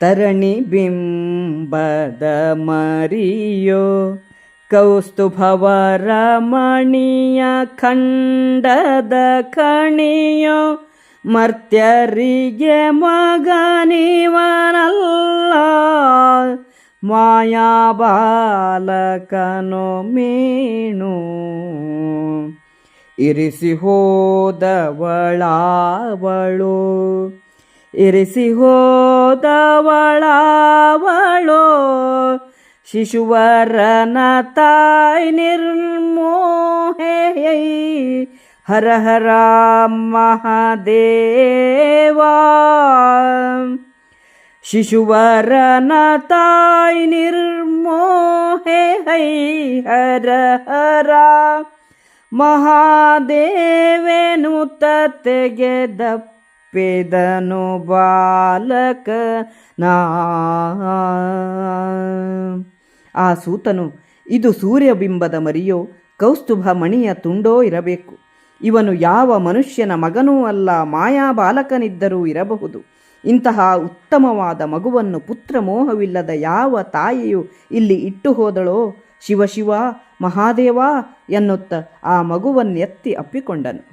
ತರಣಿ ಬಿಂಬದ ಮರಿಯೋ ಕೌಸ್ತುಭವ ಮಣಿಯ ಖಂಡದ ಕಣಿಯೋ ಮರ್ತ್ಯರಿಗೆ ಮಗನಿವನಲ್ಲ ಮಾಯಾ ಬಾಲಕನೋ ಮೀಣು. ಇರಿಸಿ ಹೋದವಳಾವಳು. ಇರಿಸಿ ಹೋದವಳಾವಳು ಶಿಶುವರನ ತಾಯಿ ನಿರ್ಮೋಹೆಯೈ. ಹರ ಹರ ಮಹಾದೇವ. ಶಿಶುವರನ ತಾಯಿ ನಿರ್ಮೋಹೆ ಹೈ ಹರ ಹರ ಮಹಾದೇವೇನು ತೆಗೆದಪ್ಪಿದನು ಬಾಲಕ ನಾ. ಆ ಸೂತನು, ಇದು ಸೂರ್ಯಬಿಂಬದ ಮರಿಯೋ, ಕೌಸ್ತುಭ ಮಣಿಯ ತುಂಡೋ ಇರಬೇಕು. ಇವನು ಯಾವ ಮನುಷ್ಯನ ಮಗನೂ ಅಲ್ಲ, ಮಾಯಾ ಬಾಲಕನಿದ್ದರೂ ಇರಬಹುದು. ಇಂತಹ ಉತ್ತಮವಾದ ಮಗುವನ್ನು ಪುತ್ರ ಮೋಹವಿಲ್ಲದ ಯಾವ ತಾಯಿಯು ಇಲ್ಲಿ ಇಟ್ಟು ಹೋದಳೋ? ಶಿವ ಶಿವ, ಮಹಾದೇವ ಎನ್ನುತ್ತ ಆ ಮಗುವನ್ನೆತ್ತಿ ಅಪ್ಪಿಕೊಂಡನು.